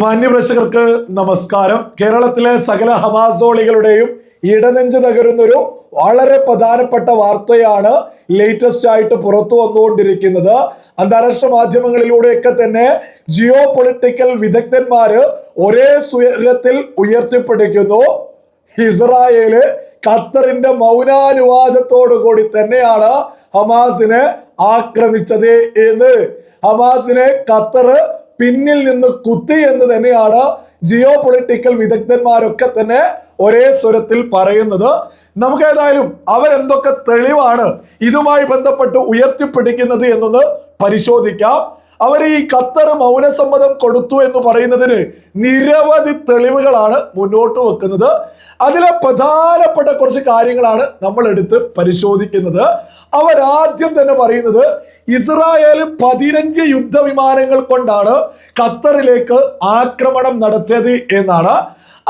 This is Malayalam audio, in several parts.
മാന്യപ്രേക്ഷകർക്ക് നമസ്കാരം. കേരളത്തിലെ സകല ഹമാസോളികളുടെയും ഇടനെഞ്ച് തകരുന്നൊരു വളരെ പ്രധാനപ്പെട്ട വാർത്തയാണ് ലേറ്റസ്റ്റ് ആയിട്ട് പുറത്തു വന്നുകൊണ്ടിരിക്കുന്നത്. അന്താരാഷ്ട്ര മാധ്യമങ്ങളിലൂടെയൊക്കെ തന്നെ ജിയോ പൊളിറ്റിക്കൽ വിദഗ്ധന്മാര് ഒരേ സ്വരത്തിൽ ഉയർത്തിപ്പിടിക്കുന്നു. ഇസ്രായേൽ ഖത്തറിന്റെ മൗനാനുവാദത്തോടു കൂടി തന്നെയാണ് ഹമാസിനെ ആക്രമിച്ചത് എന്ന്. ഹമാസിനെ ഖത്തർ പിന്നിൽ നിന്ന് കുത്തി എന്ന് തന്നെയാണ് ജിയോ പൊളിറ്റിക്കൽ വിദഗ്ധന്മാരൊക്കെ തന്നെ ഒരേ സ്വരത്തിൽ പറയുന്നത്. നമുക്ക് ഏതായാലും അവരെന്തൊക്കെ തെളിവാണ് ഇതുമായി ബന്ധപ്പെട്ട് ഉയർത്തിപ്പിടിക്കുന്നത് എന്നൊന്ന് പരിശോധിക്കാം. അവർ ഈ ഖത്തർ മൗനസമ്മതം കൊടുത്തു എന്ന് പറയുന്നതിന് നിരവധി തെളിവുകളാണ് മുന്നോട്ട് വെക്കുന്നത്. അതിലെ പ്രധാനപ്പെട്ട കുറച്ച് കാര്യങ്ങളാണ് നമ്മൾ എടുത്ത് പരിശോധിക്കുന്നത്. അവരാദ്യം തന്നെ പറയുന്നത് ഇസ്രായേൽ പതിനഞ്ച് യുദ്ധവിമാനങ്ങൾ കൊണ്ടാണ് ഖത്തറിലേക്ക് ആക്രമണം നടത്തിയത് എന്നാണ്.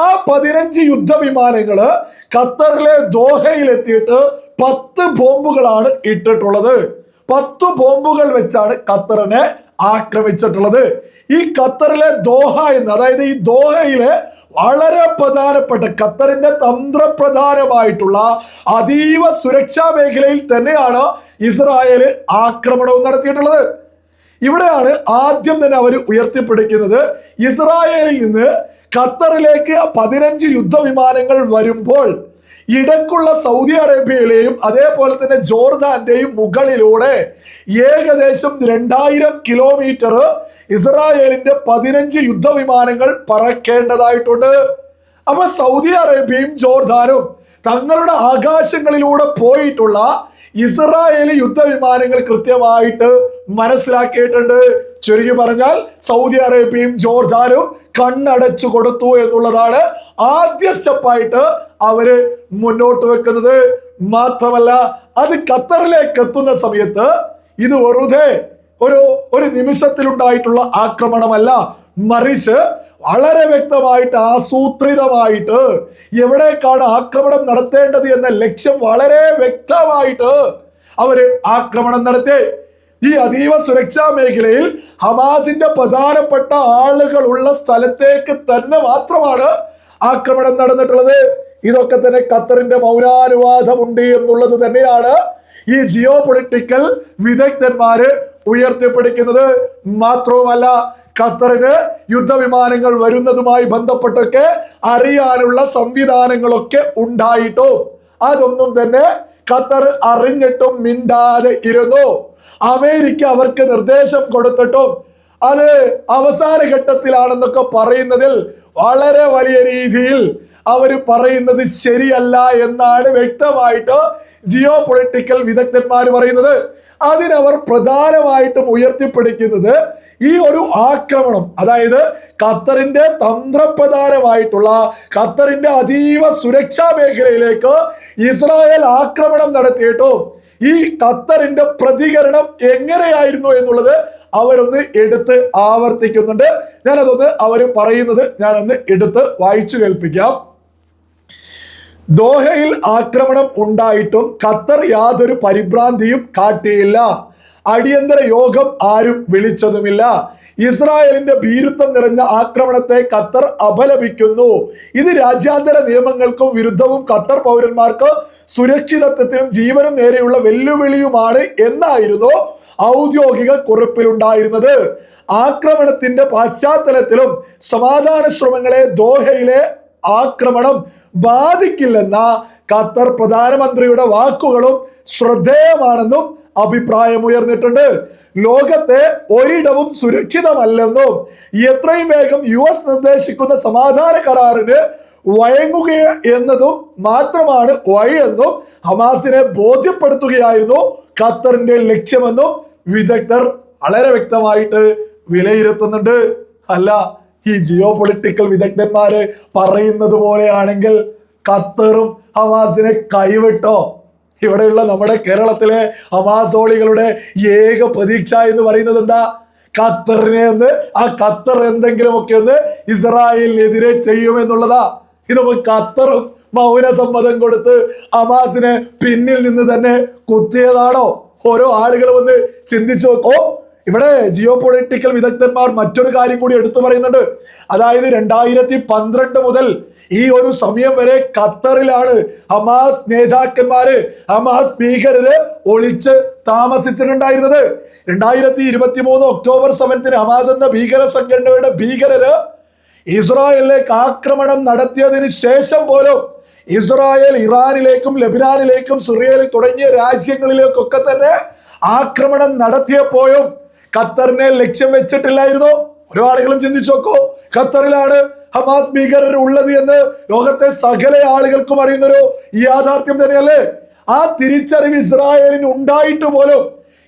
ആ പതിനഞ്ച് യുദ്ധവിമാനങ്ങൾ ഖത്തറിലെ ദോഹയിലെത്തിയിട്ട് പത്ത് ബോംബുകളാണ് ഇട്ടിട്ടുള്ളത്. പത്ത് ബോംബുകൾ വെച്ചാണ് ഖത്തറിനെ ആക്രമിച്ചിട്ടുള്ളത്. ഈ ഖത്തറിലെ ദോഹ എന്ന് അതായത് ഈ ദോഹയിലെ വളരെ പ്രധാനപ്പെട്ട ഖത്തറിന്റെ തന്ത്രപ്രധാനമായിട്ടുള്ള അതീവ സുരക്ഷാ മേഖലയിൽ തന്നെയാണ് ഇസ്രായേൽ ആക്രമണവും നടത്തിയിട്ടുള്ളത്. ഇവിടെയാണ് ആദ്യം തന്നെ അവർ ഉയർത്തിപ്പിടിക്കുന്നത്. ഇസ്രായേലിൽ നിന്ന് ഖത്തറിലേക്ക് പതിനഞ്ച് യുദ്ധവിമാനങ്ങൾ വരുമ്പോൾ ഇടക്കുള്ള സൗദി അറേബ്യയിലെയും അതേപോലെ തന്നെ ജോർദാന്റെയും മുകളിലൂടെ ഏകദേശം രണ്ടായിരം കിലോമീറ്റർ ഇസ്രായേലിന്റെ പതിനഞ്ച് യുദ്ധവിമാനങ്ങൾ പറക്കേണ്ടതായിട്ടുണ്ട്. അപ്പൊ സൗദി അറേബ്യയും ജോർദാനും തങ്ങളുടെ ആകാശങ്ങളിലൂടെ പോയിട്ടുള്ള ഇസ്രായേലി യുദ്ധവിമാനങ്ങൾ കൃത്യമായിട്ട് മനസ്സിലാക്കിയിട്ടുണ്ട്. ചുരുങ്ങി പറഞ്ഞാൽ സൗദി അറേബ്യയും ജോർദാനും കണ്ണടച്ചു കൊടുത്തു എന്നുള്ളതാണ് ആദ്യ സ്റ്റെപ്പായിട്ട് അവർ മുന്നോട്ട് വെക്കുന്നത്. മാത്രമല്ല അത് ഖത്തറിലേക്ക് എത്തുന്ന സമയത്ത് ഇത് വെറുതെ ഒരു ഒരു നിമിഷത്തിലുണ്ടായിട്ടുള്ള ആക്രമണമല്ല. മറിച്ച് വളരെ വ്യക്തമായിട്ട് ആസൂത്രിതമായിട്ട് എവിടേക്കാണ് ആക്രമണം നടത്തേണ്ടത് എന്ന ലക്ഷ്യം വളരെ വ്യക്തമായിട്ട് അവർ ആക്രമണം നടത്തി. ഈ അതീവ സുരക്ഷാ മേഖലയിൽ ഹമാസിന്റെ പ്രധാനപ്പെട്ട ആളുകൾ ഉള്ള സ്ഥലത്തേക്ക് തന്നെ മാത്രമാണ് ആക്രമണം നടന്നിട്ടുള്ളത്. ഇതൊക്കെ തന്നെ ഖത്തറിന്റെ മൗനാനുവാദമുണ്ട് എന്നുള്ളത് തന്നെയാണ് ഈ ജിയോ പൊളിറ്റിക്കൽ വിദഗ്ധന്മാര് ഉയർത്തിപ്പിടിക്കുന്നത്. മാത്രവുമല്ല ഖത്തറിന് യുദ്ധവിമാനങ്ങൾ വരുന്നതുമായി ബന്ധപ്പെട്ടൊക്കെ അറിയാനുള്ള സംവിധാനങ്ങളൊക്കെ ഉണ്ടായിട്ടോ. അതൊന്നും തന്നെ ഖത്തർ അറിഞ്ഞിട്ടും മിണ്ടാതെ ഇരുന്നു. അമേരിക്ക അവർക്ക് നിർദ്ദേശം കൊടുത്തിട്ടും അത് അവസാന ഘട്ടത്തിലാണെന്നൊക്കെ പറയുന്നതിൽ വളരെ വലിയ രീതിയിൽ അവർ പറയുന്നത് ശരിയല്ല എന്നാണ് വ്യക്തമായിട്ട് ജിയോ പൊളിറ്റിക്കൽ വിദഗ്ധന്മാർ പറയുന്നത്. അതിനവർ പ്രധാനമായിട്ടും ഉയർത്തിപ്പിടിക്കുന്നത് ഈ ഒരു ആക്രമണം അതായത് ഖത്തറിന്റെ തന്ത്രപ്രധാനമായിട്ടുള്ള ഖത്തറിന്റെ അതീവ സുരക്ഷാ മേഖലയിലേക്ക് ഇസ്രായേൽ ആക്രമണം നടത്തിയിട്ടും ഈ ഖത്തറിന്റെ പ്രതികരണം എങ്ങനെയായിരുന്നു എന്നുള്ളത് അവരൊന്ന് എടുത്ത് ആവർത്തിക്കുന്നുണ്ട്. ഞാനതൊന്ന് അവർ പറയുന്നത് ഞാനൊന്ന് എടുത്ത് വായിച്ചു കേൾപ്പിക്കാം. ദോഹയിൽ ആക്രമണം ഉണ്ടായിട്ടും ഖത്തർ യാതൊരു പരിഭ്രാന്തിയും കാട്ടിയില്ല. അടിയന്തര യോഗം ആരും വിളിച്ചതുമില്ല. ഇസ്രായേലിന്റെ ഭീരുത്വം നിറഞ്ഞ ആക്രമണത്തെ ഖത്തർ അപലപിക്കുന്നു. ഇത് രാജ്യാന്തര നിയമങ്ങൾക്കും വിരുദ്ധവും ഖത്തർ പൗരന്മാർക്ക് സുരക്ഷിതത്വത്തിനും ജീവനും നേരെയുള്ള വെല്ലുവിളിയുമാണ് എന്നായിരുന്നു ഔദ്യോഗിക കുറിപ്പിലുണ്ടായിരുന്നത്. ആക്രമണത്തിന്റെ പശ്ചാത്തലത്തിലും സമാധാന ശ്രമങ്ങളെ ദോഹയിലെ ആക്രമണം ബാധിക്കില്ലെന്ന ഖത്തർ പ്രധാനമന്ത്രിയുടെ വാക്കുകളും ശ്രദ്ധേയമാണെന്നും അഭിപ്രായം ഉയർന്നിട്ടുണ്ട്. ലോകത്തെ ഒരിടവും സുരക്ഷിതമല്ലെന്നും എത്രയും വേഗം യു എസ് നിർദ്ദേശിക്കുന്ന സമാധാന കരാറിന് വഴങ്ങുക എന്നതും മാത്രമാണ് വഴിയെന്നും ഹമാസിനെ ബോധ്യപ്പെടുത്തുകയായിരുന്നു ഖത്തറിന്റെ ലക്ഷ്യമെന്നും വിദഗ്ധർ വളരെ വ്യക്തമായിട്ട് വിലയിരുത്തുന്നുണ്ട്. അല്ല ഈ ജിയോ പൊളിറ്റിക്കൽ വിദഗ്ധന്മാര് പറയുന്നത് പോലെയാണെങ്കിൽ ഖത്തറും ഹമാസിനെ കൈവിട്ടോ? ഇവിടെയുള്ള നമ്മുടെ കേരളത്തിലെ അമാസോളികളുടെ ഏക പ്രതീക്ഷ എന്ന് പറയുന്നത് എന്താ? ഖത്തറിനെ ഒന്ന് ആ ഖത്തർ എന്തെങ്കിലുമൊക്കെ ഒന്ന് ഇസ്രായേലിനെതിരെ ചെയ്യുമെന്നുള്ളതാ. ഇതൊക്കെ ഖത്തറും മൗന മൗനസമ്മതം കൊടുത്ത് അമാസിനെ പിന്നിൽ നിന്ന് തന്നെ കുത്തിയതാണോ? ഓരോ ആളുകൾ വന്ന് ചിന്തിച്ചു നോക്കോ. ഇവിടെ ജിയോ പൊളിറ്റിക്കൽ വിദഗ്ധന്മാർ മറ്റൊരു കാര്യം കൂടി എടുത്തു പറയുന്നുണ്ട്. അതായത് രണ്ടായിരത്തി പന്ത്രണ്ട് മുതൽ ഈ ഒരു സമയം വരെ ഖത്തറിലാണ് ഹമാസ് നേതാക്കന്മാര് ഹമാസ് ഭീകരര് ഒളിച്ച് താമസിച്ചിട്ടുണ്ടായിരുന്നത്. രണ്ടായിരത്തി ഇരുപത്തി മൂന്ന് ഒക്ടോബർ സെവൻത്തിന് ഹമാസ് എന്ന ഭീകര സംഘടനയുടെ ഭീകരര് ഇസ്രായേലിലേക്ക് ആക്രമണം നടത്തിയതിന് ശേഷം പോലും ഇസ്രായേൽ ഇറാനിലേക്കും ലബിനാനിലേക്കും സിറിയയിൽ തുടങ്ങിയ രാജ്യങ്ങളിലേക്കൊക്കെ തന്നെ ആക്രമണം നടത്തിയപ്പോഴും ഖത്തറിനെ ലക്ഷ്യം വെച്ചിട്ടില്ലായിരുന്നു. ഓരോ ആളുകളും ചിന്തിച്ചു നോക്കോ. ഖത്തറിലാണ് ഹമാസ് ഭീകരർ ഉള്ളത് എന്ന് ലോകത്തെ സകല ആളുകൾക്കും അറിയുന്നൊരു യാഥാർത്ഥ്യം തന്നെയല്ലേ? ആ തിരിച്ചറിവ് ഇസ്രായേലിന് ഉണ്ടായിട്ട് പോലും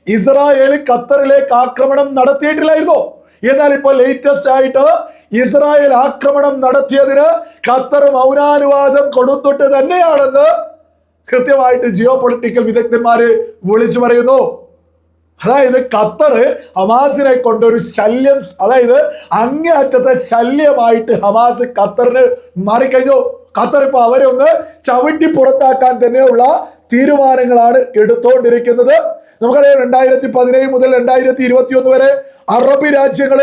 ഇസ്രായേൽ ഖത്തറിലേക്ക് ആക്രമണം നടത്തിയിട്ടില്ലായിരുന്നോ. എന്നാൽ ഇപ്പോൾ ലേറ്റസ്റ്റ് ആയിട്ട് ഇസ്രായേൽ ആക്രമണം നടത്തിയതിന് ഖത്തർ മൗനാനുവാദം കൊടുത്തിട്ട് തന്നെയാണെന്ന് കൃത്യമായിട്ട് ജിയോ പൊളിറ്റിക്കൽ വിദഗ്ധന്മാര് വിളിച്ചു പറയുന്നു. അതായത് ഖത്തർ ഹമാസിനെ കൊണ്ടൊരു ശല്യം അതായത് അങ്ങേയറ്റത്തെ ശല്യമായിട്ട് ഹമാസ് ഖത്തറിന് മാറിക്കഴിഞ്ഞു. ഖത്തർ ഇപ്പൊ അവരെ ഒന്ന് ചവിട്ടി പുറത്താക്കാൻ തന്നെയുള്ള തീരുമാനങ്ങളാണ് എടുത്തുകൊണ്ടിരിക്കുന്നത് നമുക്കറിയാം രണ്ടായിരത്തി പതിനേഴ് മുതൽ രണ്ടായിരത്തി ഇരുപത്തി ഒന്ന് വരെ അറബ് രാജ്യങ്ങൾ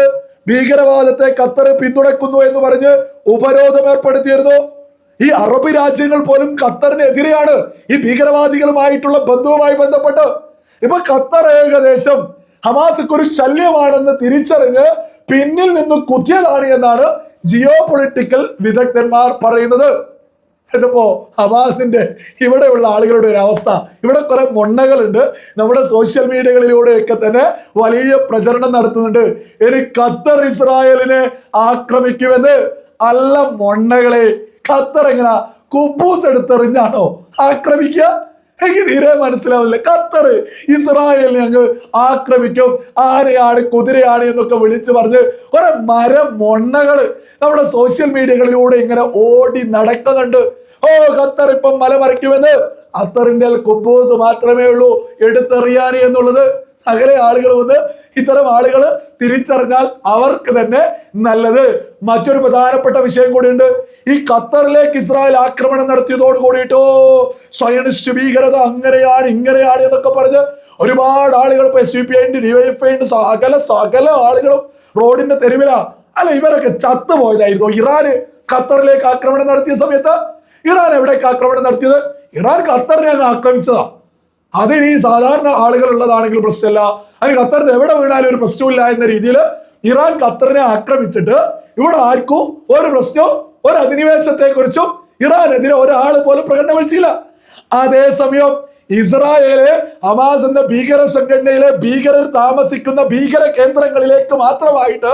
ഭീകരവാദത്തെ ഖത്തർ പിന്തുണയ്ക്കുന്നു എന്ന് പറഞ്ഞ് ഉപരോധം ഏർപ്പെടുത്തിയിരുന്നു. ഈ അറബ് രാജ്യങ്ങൾ പോലും ഖത്തറിനെതിരെയാണ് ഈ ഭീകരവാദികളുമായിട്ടുള്ള ബന്ധവുമായി ബന്ധപ്പെട്ട് ഇപ്പൊ ഖത്തർ ഏകദേശം ഹമാസക്ക് ഒരു ശല്യമാണെന്ന് തിരിച്ചറിഞ്ഞ് പിന്നിൽ നിന്ന് കുത്തിയതാണ് എന്നാണ് ജിയോ പൊളിറ്റിക്കൽ വിദഗ്ധന്മാർ പറയുന്നത്. ഇതിപ്പോ ഹമാസിന്റെ ഇവിടെയുള്ള ആളുകളുടെ ഒരു അവസ്ഥ. ഇവിടെ കുറെ മൊണ്ണകളുണ്ട്. നമ്മുടെ സോഷ്യൽ മീഡിയകളിലൂടെയൊക്കെ തന്നെ വലിയ പ്രചരണം നടത്തുന്നുണ്ട്. ഇനി ഖത്തർ ഇസ്രായേലിനെ ആക്രമിക്കുമെന്ന് അല്ല മൊണ്ണകളെ. ഖത്തർ എങ്ങനെ കുബൂസ് എടുത്തെറിഞ്ഞാണോ ആക്രമിക്കുക? എനിക്ക് തീരെ മനസ്സിലാവില്ല ഖത്തർ ഇസ്രായേലിനെ അങ്ങ് ആക്രമിക്കും. ആനയാണ് കുതിരയാണ് എന്നൊക്കെ വിളിച്ചു പറഞ്ഞ് കുറെ മരം മൊണ്ണകൾ നമ്മുടെ സോഷ്യൽ മീഡിയകളിലൂടെ ഇങ്ങനെ ഓടി നടക്കുന്നുണ്ട് ഓ ഖത്തർ ഇപ്പം മല മറിക്കുമെന്ന് ഖത്തറിന്റെ കുബൂസ് മാത്രമേ ഉള്ളൂ. എടുത്തെറിയാൻ എന്നുള്ളത് സകല ആളുകൾ വന്ന് ഇത്തരം ആളുകൾ തിരിച്ചറിഞ്ഞാൽ അവർക്ക് തന്നെ നല്ലത്. മറ്റൊരു പ്രധാനപ്പെട്ട വിഷയം കൂടിയുണ്ട്. ഈ ഖത്തറിലേക്ക് ഇസ്രായേൽ ആക്രമണം നടത്തിയതോട് കൂടിയിട്ടോ സയനിസ്റ്റ് ഭീകരത അങ്ങനെയാണ് ഇങ്ങനെയാണ് എന്നൊക്കെ പറഞ്ഞ് ഒരുപാട് ആളുകൾ ഇപ്പൊ എസ് യു പി ഐന്റെ ഡിവൈഎഫ് സകല സകല ആളുകളും റോഡിന്റെ തെരുവിലാ. അല്ല ഇവരൊക്കെ ചത്തുപോയതായിരുന്നു. ഇറാന് ഖത്തറിലേക്ക് ആക്രമണം നടത്തിയ സമയത്ത് ഇറാൻ എവിടേക്ക് ആക്രമണം നടത്തിയത്? ഇറാൻ ഖത്തറിനെ ആക്രമിച്ചതാ. അതിന് സാധാരണ ആളുകൾ ഉള്ളതാണെങ്കിൽ പ്രശ്നമല്ല. അതിന് ഖത്തറിന് എവിടെ വീണാലും ഒരു പ്രശ്നമില്ല എന്ന രീതിയിൽ ഇറാൻ ഖത്തറിനെ ആക്രമിച്ചിട്ട് ഇവിടെ ആർക്കും ഒരു പ്രശ്നവും ഒരു അധിനിവേശത്തെ കുറിച്ചും ഇറാനെതിരെ ഒരാൾ പോലും പ്രകടനം വിളിച്ചില്ല അതേസമയം ഇസ്രായേൽ ഹമാസ് എന്ന ഭീകര സംഘടനയിലെ ഭീകരർ താമസിക്കുന്ന ഭീകര കേന്ദ്രങ്ങളിലേക്ക് മാത്രമായിട്ട്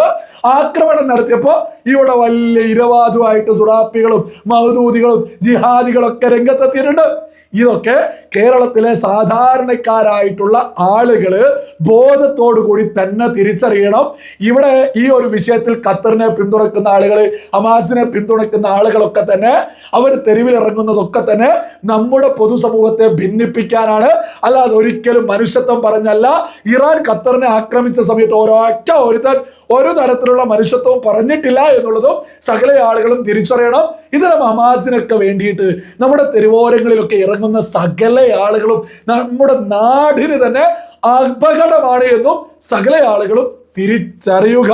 ആക്രമണം നടത്തിയപ്പോ ഇവിടെ വലിയ ഇരവാദുമായിട്ട് സുറാപ്പികളും മഹദൂദികളും ജിഹാദികളൊക്കെ രംഗത്തെത്തിയിട്ടുണ്ട്. ഇതൊക്കെ കേരളത്തിലെ സാധാരണക്കാരായിട്ടുള്ള ആളുകൾ ബോധത്തോടു കൂടി തന്നെ തിരിച്ചറിയണം. ഇവിടെ ഈ ഒരു വിഷയത്തിൽ ഖത്തറിനെ പിന്തുണക്കുന്ന ആളുകൾ അമാസിനെ പിന്തുണക്കുന്ന ആളുകളൊക്കെ തന്നെ അവർ തെരുവിലിറങ്ങുന്നതൊക്കെ തന്നെ നമ്മുടെ പൊതുസമൂഹത്തെ ഭിന്നിപ്പിക്കാനാണ്. അല്ലാതെ ഒരിക്കലും മനുഷ്യത്വം പറഞ്ഞല്ല. ഇറാൻ ഖത്തറിനെ ആക്രമിച്ച സമയത്ത് ഒരൊറ്റ ഒരുത്തൻ ഒരു തരത്തിലുള്ള മനുഷ്യത്വവും പറഞ്ഞിട്ടില്ല എന്നുള്ളതും സകല ആളുകളും തിരിച്ചറിയണം. ഇത്തരം ഹമാസിനൊക്കെ വേണ്ടിയിട്ട് നമ്മുടെ തെരുവോരങ്ങളിലൊക്കെ ഇറങ്ങുന്ന സകല ആളുകളും നമ്മുടെ നാടിന് തന്നെ അപകടമാണ് എന്നും സകല ആളുകളും തിരിച്ചറിയുക.